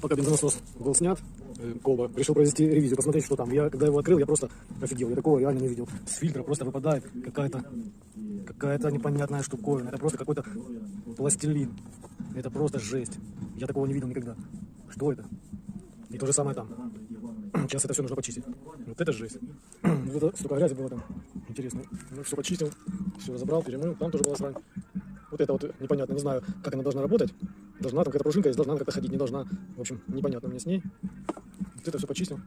Пока бензонасос был снят, э, колба, решил провести ревизию, посмотреть, что там. Я, когда его открыл, я просто офигел. Я такого реально не видел. С фильтра просто выпадает какая-то какая-то непонятная штуковина. Это просто какой-то пластилин. Это просто жесть. Я такого не видел никогда. Что это? И то же самое там. Сейчас это все нужно почистить. Вот это жесть. Вот это столько грязи было там. Интересно. Ну, все почистил, все разобрал, перемыл. Там тоже была срань. Вот это вот непонятно, не знаю, как она должна работать. Должна, там какая-то пружинка есть, должна как-то ходить, не должна. В общем, непонятно мне с ней. Это все почистил.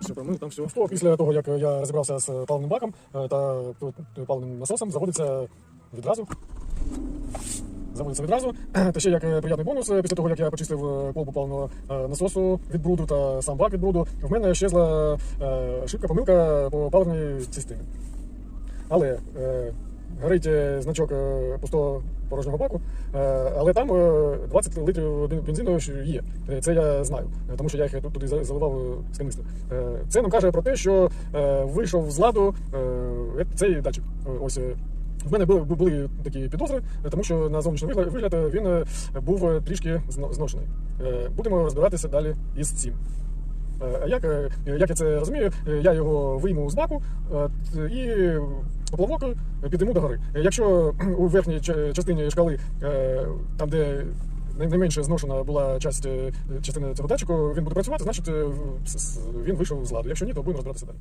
Все промив, там все. То, після того, як я розібрався з паливним баком е, та е, паливним насосом, заводиться відразу. Заводиться відразу. Та ще як приємний бонус, після того, як я почистив колбу паливного насосу від бруду та сам бак від бруду, в мене щезла шибка помилка по паливній системі. Але горить е, значок е, пустого порожнього баку, е, але там е, 20 літрів бензину є. Це я знаю, тому що я їх туди заливав з канистри. Це нам каже про те, що вийшов з ладу цей датчик. Ось в мене були, були такі підозри, тому що на зовнішній вигляд, він був трішки зношений. Будемо розбиратися далі із цим. Як, як я це розумію, я його вийму з баку і поплавок підійму до гори. Е, Якщо у верхній частині шкали, е, там де найменше зношена була е, частина цього датчику, він буде працювати, значить е, він вийшов з ладу. Якщо ні, то будемо розбиратися далі.